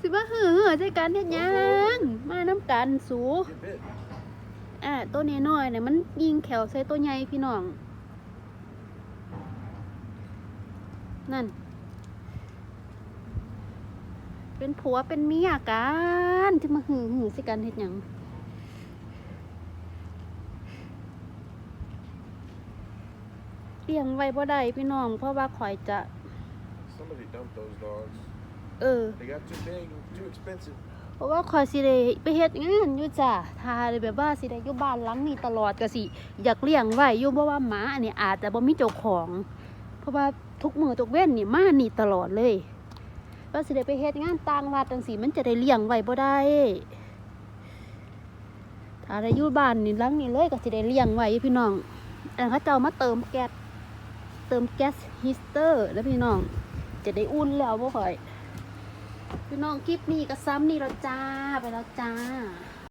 สิมาหือใจกันเฮ็ดหยังมาน้ำกันสูอ่าตัวน้อยๆเนี่ยมันยิงแขวใส่ตัวใหญ่พี่น้อง นั่น เป็นผัวเป็นเมียกันที่มาหือหือสิกันเฮ็ดหยังเลี้ยงไว้บ่ได้พี่น้อง เพราะว่าข่อยจะ Somebody dumped those dogs. เออ They got too big and too expensive. เพราะว่าคอยสิได้ไปเฮ็ดงานอยู่จ้ะทาเลยแบบว่าสิได้อยู่บ้านหลังนี้ตลอดก็สิ อยากเลี้ยงไว้อยู่เพราะว่าหมาอันนี้อาจจะบ่มีเจ้าของ เพราะว่าทุกมือทุกเว้นนี่มานี่ตลอดเลยว่าสิได้ไปเฮ็ดงานต่างวัดจังซี่มันจะได้เลี้ยงไว้บ่ได้ ถ้าได้อยู่บ้านนี่หลังนี้เลยก็สิได้เลี้ยงไว้อยู่พี่น้องอันเขาเจ้ามาเติมแก๊สเติมแก๊สฮิสเตอร์แล้วพี่น้อง จะได้อุ่นแล้วบ่ค่อย พี่น้องคลิปนี้ก็ซ้ำนี่เราจ้าไปแล้วจ้า